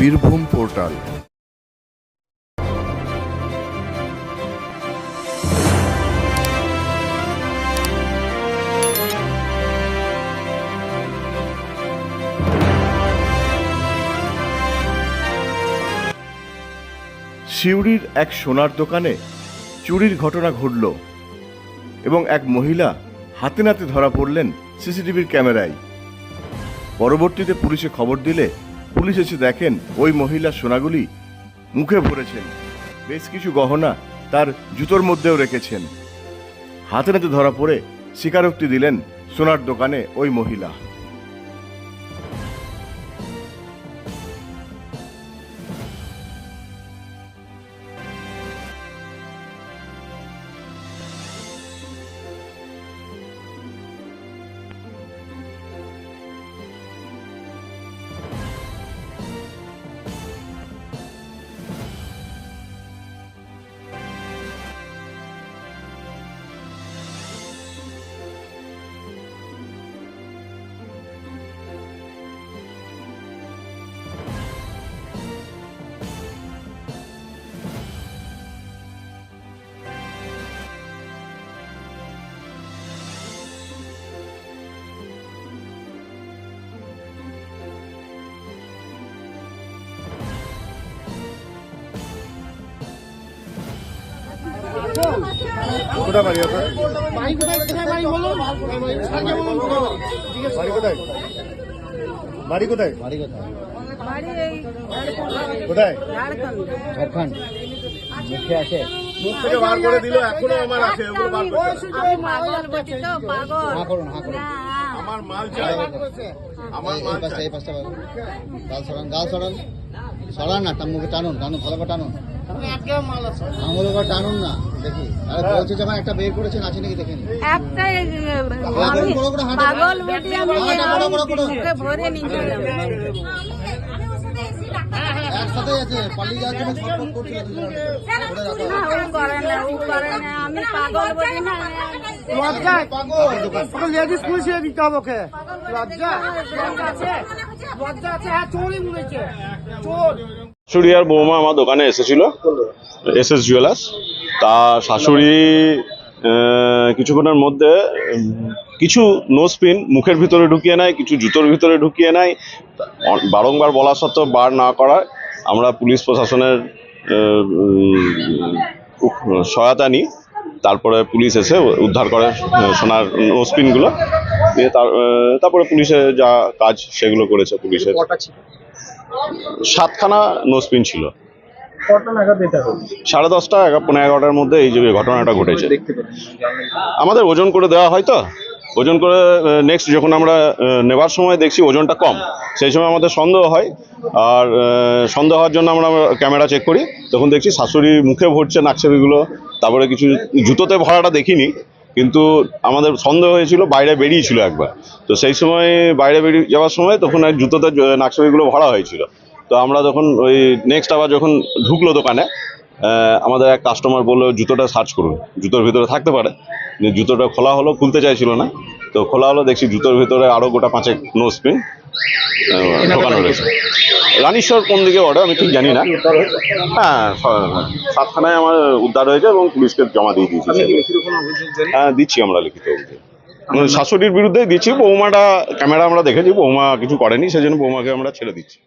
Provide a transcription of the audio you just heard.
Birbhum portal. সিউড়ির এক সোনার দোকানে চুরির ঘটনা ঘটল এবং এক মহিলা হাতে নাতে ধরা পড়লেন সিসিটিভির ক্যামেরায়। পরবর্তীতে পুলিশে খবর দিলে পুলিশ এসে দেখেন ওই মহিলা সোনাগুলি মুখে ভরেছেন। বেশ কিছু গহনা তার জুতোর মধ্যেও রেখেছেন। হাতে নাতে ধরা পড়ে স্বীকারোক্তি দিলেন সোনার দোকানে ওই মহিলা। কোথা বাড়ি আপনার? বাড়ি কোথায়? কোথায় বাড়ি বলুন? বাড়ি? কোথায়? বাড়ি কোথায়? বাড়ি কোথায়? বাড়ি এই কোথায়? ঝাড়খণ্ড। মুখে আছে মুখ থেকে বার করে দিল এখনও আমার আছে ওগুলো বার করতে হবে। আমি পাগল বলছি তো পাগল। হা করুন হা করুন। না, আমার মাল চাই। আমার এই- মাল এই পাশটা চাই। এই পাশটা গাল সরান গাল সরান। সরান না মুখে টানুন টানুন ভালো করে টানুন। আঙুল করে টানুন না। দেখি? আরে বলছে যখন একটা বের করেছেন আছে নাকি দেখেন? একটাই আমি বড় করে হাঁটে। পাগল বলি আমি হাঁটা বড় বড় করে। মুখে ভরে নিয়েছিলাম একসাথে আছে পালিয়ে যাওয়ার জন্য ছটফট করছিল দুজনে। ধরে রাখো। না ও করে না ও করে না আমি পাগল বলি না লজ্জা ওকে লেডিস পুলিশে দিতে হবে ওকে। লজ্জা লজ্জা আছে লজ্জা আছে হ্যাঁ চোরই চোর। বৌমা আমার দোকানে এসেছিল এস এস জুয়েলার্স। তা শাশুড়ি কিছুক্ষণের মধ্যে কিছু নোজ পিন মুখের ভিতরে ঢুকিয়ে নেয় কিছু জুতোর ভিতরে ঢুকিয়ে নেয়। বারংবার বলা সত্ত্বেও বার না করায়। আমরা পুলিশ প্রশাসনের সহায়তা নিই। তারপরে পুলিশ এসে উদ্ধার করে সোনার নোজ পিনগুলো দিয়ে তার তারপরে পুলিশে যা কাজ সেগুলো করেছে পুলিশের। সাতখানা নোসপিন ছিল। সাড়ে দশটা পনেরো এগারোটার মধ্যে এই যে ঘটনাটা ঘটেছে। আমাদের ওজন করে দেওয়া হয় তো? ওজন করে নেক্সট যখন আমরা নেবার সময় দেখছি ওজনটা কম সেই সময় আমাদের সন্দেহ হয়। আর সন্দেহ হওয়ার জন্য আমরা ক্যামেরা চেক করি। তখন দেখছি শাশুড়ি মুখে ভরছে নাকছাবিগুলো তারপরে কিছু জুতোতে ভরাটা দেখিনি। কিন্তু আমাদের সন্দেহ হয়েছিল বাইরে বেরিয়েছিল একবার। তো সেই সময় বাইরে বেরিয়ে যাওয়ার সময় তখন জুতোতে নাকছাবিগুলো ভরা হয়েছিল। তো আমরা যখন ওই নেক্সট আবার যখন ঢুকলো দোকানে আহ, আমাদের এক কাস্টমার বলল জুতোটা সার্চ করুন। জুতোর ভিতরে থাকতে পারে। জুতোটা খোলা হলো খুলতে চাইছিল না। তো খোলা হলো দেখছি জুতোর ভিতরে আরও গোটা পাঁচেক নো স্পিন ঢোকানো রয়েছে। রানীশ্বর কোন দিকে অর্ডার আমি ঠিক জানি না। হ্যাঁ সাতখানায় আমার উদ্ধার হয়েছে এবং পুলিশকে জমা দিয়ে দিয়েছি। হ্যাঁ দিচ্ছি আমরা লিখিত অভিযোগ। মানে শাশুড়ির বিরুদ্ধে দিচ্ছি বৌমাটা ক্যামেরা আমরা দেখেছি বৌমা কিছু করেনি সেজন্য বৌমাকে আমরা ছেড়ে দিচ্ছি।